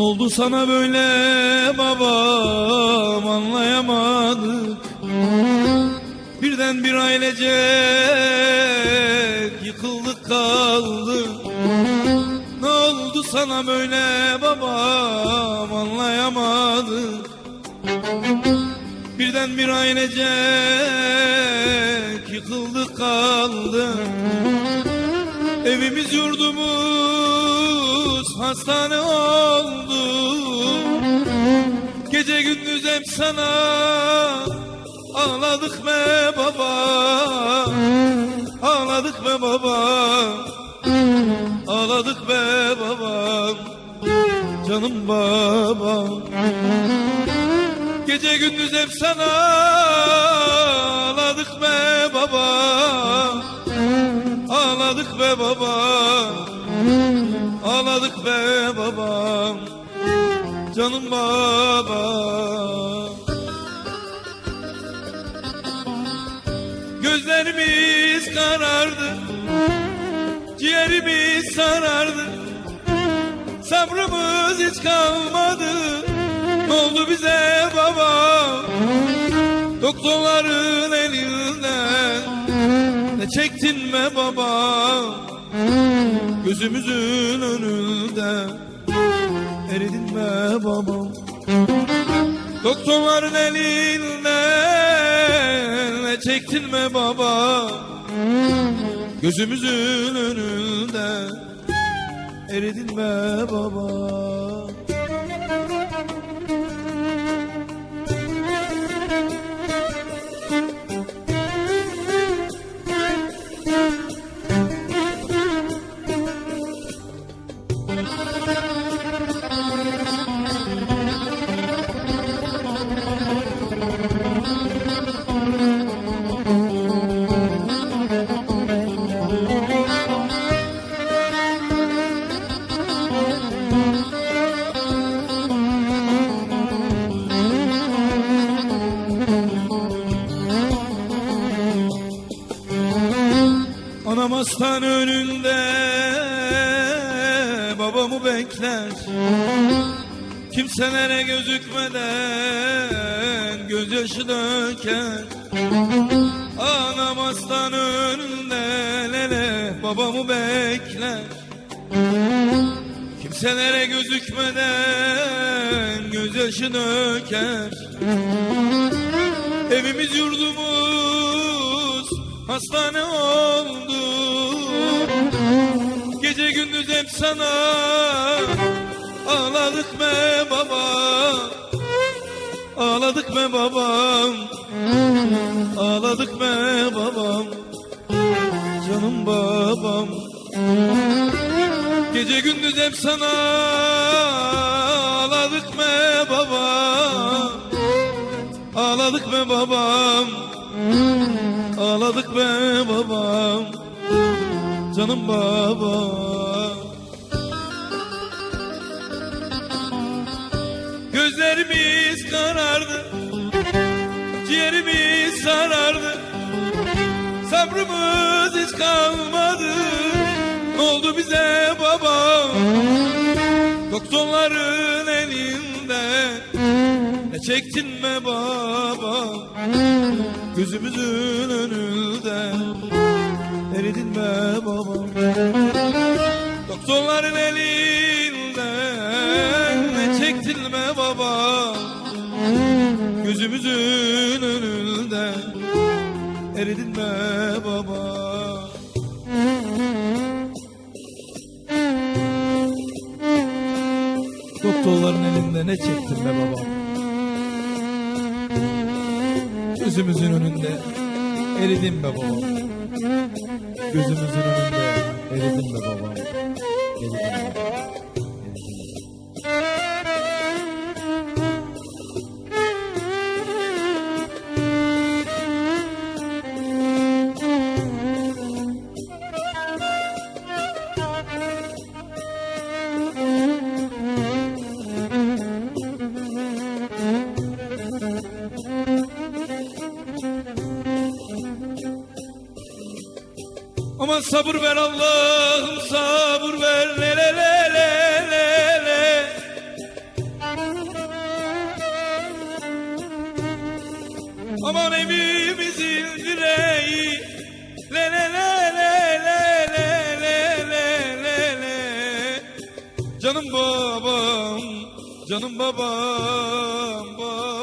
oldu sana böyle babam? Anlayamadık. Birden bir ailecek yıkıldık kaldık. Ne oldu sana böyle babam? Anlayamadık. Birden bir ailecek yıkıldık kaldık. Evimiz yurdumuz hastane oldu. Gece gündüz hep sana ağladık be baba. Ağladık be baba. Ağladık be baba. Canım babam Gece gündüz hep sana ağladık be baba. Ağladık be baba Ağladık be babam Canım baba. Gözlerimiz karardı Ciğerimiz sarardı. Sabrımız hiç kalmadı. Ne oldu bize baba? Doktorların elinden Ne çektin be baba Gözümüzün önünde Eridin be babam. Doktorların elinden Ne çektin be baba. Gözümüzün önünde Eridin be baba Hastane önünde babamı bekler. Kimselere gözükmeden gözyaşı döker. Anam hastane önünde lele babamı bekler. Kimselere gözükmeden gözyaşı döker. Evimiz yurdumuz hastane oldu gündüz hep sana ağladık be baba? Ağladık be babam? Ağladık be babam? Canım babam. Gece gündüz hep sana ağladık be baba? Ağladık be babam? Ağladık be babam? Canım babam Gözlerimiz karardı Ciğerimiz sarardı. Sabrımız hiç kalmadı. Ne oldu bize baba? Doktorların elinde. Ne çektin be baba? Gözümüzün önünde. Eridin be baba? Doktorların elinden Gözümüzün önünde. Eridin be baba. Doktorların elinde ne çektin be babam Gözümüzün önünde eridin be babam Gözümüzün önünde eridin be babam Eridin be Aman sabır ver Allah'ım sabır ver le le le le le le Aman evimizin direği le le le le le le le le le le Canım babam canım babam babam